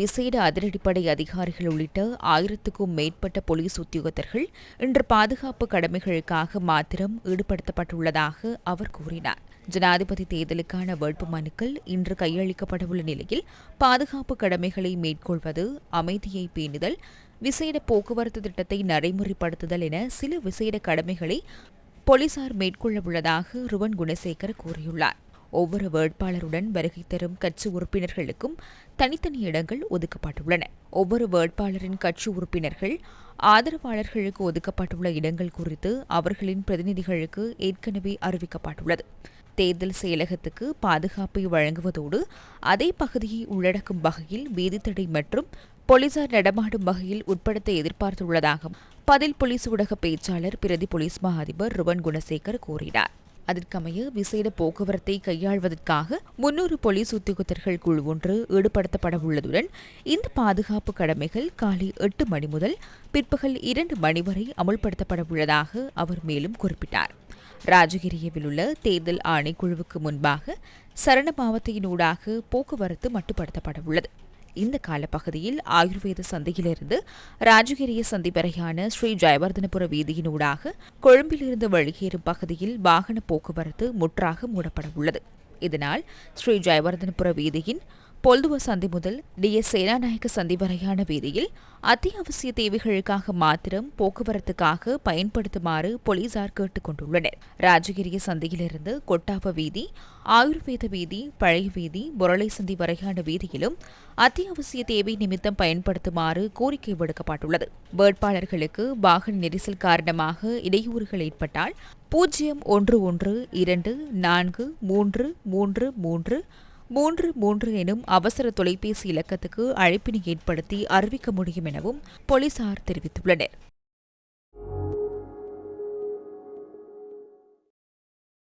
விசேட அதிரடிப்படை அதிகாரிகள் உள்ளிட்ட ஆயிரத்துக்கும் மேற்பட்ட போலீஸ் உத்தியோகத்தர்கள் இன்று பாதுகாப்பு கடமைகளுக்காக மாத்திரம் ஈடுபடுத்தப்பட்டுள்ளதாக அவர் கூறினார். ஜனாதிபதி தேர்தலுக்கான வேட்பு மனுக்கள் இன்று கையளிக்கப்படவுள்ள நிலையில் பாதுகாப்பு கடமைகளை மேற்கொள்வது அமைதியை பேணுதல் விசேட போக்குவரத்து திட்டத்தை நடைமுறைப்படுத்துதல் என சில விசேட கடமைகளை போலீசார் மேற்கொள்ள உள்ளதாக ருவன் குணசேகர் கூறியுள்ளார். ஒவ்வொரு வேட்பாளருடன் வருகை தரும் கட்சி உறுப்பினர்களுக்கும் தனித்தனி இடங்கள் ஒதுக்கப்பட்டுள்ளன. ஒவ்வொரு வேட்பாளரின் கட்சி உறுப்பினர்கள் ஆதரவாளர்களுக்கு ஒதுக்கப்பட்டுள்ள இடங்கள் குறித்து அவர்களின் பிரதிநிதிகளுக்கு ஏற்கனவே அறிவிக்கப்பட்டுள்ளது. தேர்தல் செயலகத்துக்கு பாதுகாப்பை வழங்குவதோடு அதே பகுதியை உள்ளடக்கும் வகையில் வீதித்தடை மற்றும் போலீசார் நடமாடும் வகையில் உட்படுத்த எதிர்பார்த்துள்ளதாக பதில் போலீஸ் ஊடக பேச்சாளர் பிரதி போலீஸ் மா அதிபர் ருவன் குணசேகர் கூறினார். அதற்கமைய விசேட போக்குவரத்தை கையாள்வதற்காக முன்னூறு போலீஸ் உத்தியோகத்தர்கள் குழு ஒன்று ஈடுபடுத்தப்பட உள்ளதுடன் இந்த பாதுகாப்பு கடமைகள் காலை எட்டு மணி முதல் பிற்பகல் இரண்டு மணி வரை அமுல்படுத்தப்பட உள்ளதாக அவர் மேலும் குறிப்பிட்டார். ராஜகிரியவில் உள்ள தேர்தல் ஆணைக்குழுவுக்கு முன்பாக சரண போக்குவரத்து மட்டுப்படுத்தப்பட உள்ளது இந்த காலப்பகுதியில் ஆயுர்வேத சந்தையிலிருந்து ராஜகிரிய சந்தை வரையான ஸ்ரீ ஜெயவர்தனபுர வீதியினூடாக கொழும்பிலிருந்து வெளியேறும் பகுதியில் வாகன போக்குவரத்து முற்றாக மூடப்பட உள்ளது இதனால் ஸ்ரீ ஜெயவர்தனபுர வீதியின் பொல்துவ சந்தி முதல் டி எஸ் சேனாநாயக்க சந்தி வரையான வீதியில் அத்தியாவசிய தேவைகளுக்காக மாத்திரம் போக்குவரத்துக்காக பயன்படுத்துமாறு போலீசார் கேட்டுக் கொண்டுள்ளனர். ராஜகிரிய சந்தையிலிருந்து கொட்டாப வீதி ஆயுர்வேத வீதி பழைய வீதி முரளை சந்தி வரையான வீதியிலும் அத்தியாவசிய தேவை நிமித்தம் பயன்படுத்துமாறு கோரிக்கை விடுக்கப்பட்டுள்ளது. வேட்பாளர்களுக்கு வாகன நெரிசல் காரணமாக இடையூறுகள் ஏற்பட்டால் பூஜ்ஜியம் ஒன்று ஒன்று இரண்டு நான்கு மூன்று மூன்று மூன்று மூன்று மூன்று எனும் அவசர தொலைபேசி இலக்கத்துக்கு அழைப்பினை ஏற்படுத்தி அறிவிக்க முடியும் எனவும் போலீசார் தெரிவித்துள்ளனர்.